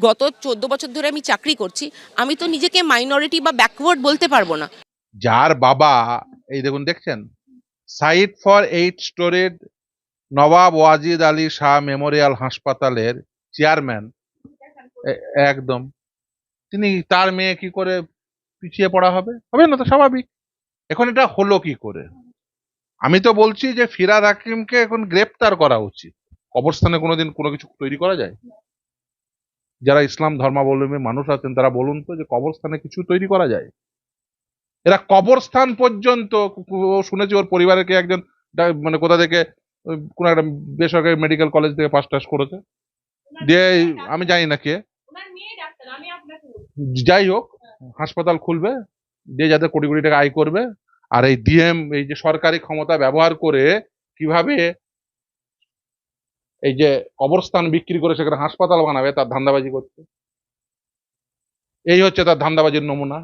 গত চোদ্দ বছর ধরে আমি চাকরি করছি, আমি তো নিজেকে মাইনরিটি বা ব্যাকওয়ার্ড বলতে পারব না। যার বাবা, এই দেখুন, দেখছেন? Site for eight stored Nawab Wajid Ali Shah memorial হাসপাতালের চেয়ারম্যান। একদম। তিনি, তার মেয়ে কি করে পিছিয়ে পড়া হবে? হবে না তো স্বাভাবিক। এখন এটা হলো কি করে? আমি তো বলছি যে ফিরাদ হাকিমকে এখন গ্রেপ্তার করা উচিত। কবরস্থানে কোনোদিন কোনো কিছু তৈরি করা যায়? যারা ইসলাম ধর্মাবলম্বী মানুষ আছেন তারা বলুন তো যে কবরস্থানে কিছু তৈরি করা যায়? এরা কবরস্থান পর্যন্ত শুনেছি ওর পরিবারের কে একজন মানে কোথা থেকে কোনো একটা বেসরকারি মেডিকেল কলেজ থেকে পাস টাস করেছে। দিয়ে আমি জানি না কে। যাই হোক হাসপাতাল খুলবে দিয়ে যাতে কোটি কোটি টাকা আয় করবে। আর এই ডিএম এই যে সরকারি ক্ষমতা ব্যবহার করে কীভাবে এই যে কবরস্থান বিক্রি করে সেখানে হাসপাতাল বানাবে, তার ধান্দাবাজি করছে। এই হচ্ছে তার ধান্দাবাজির নমুনা।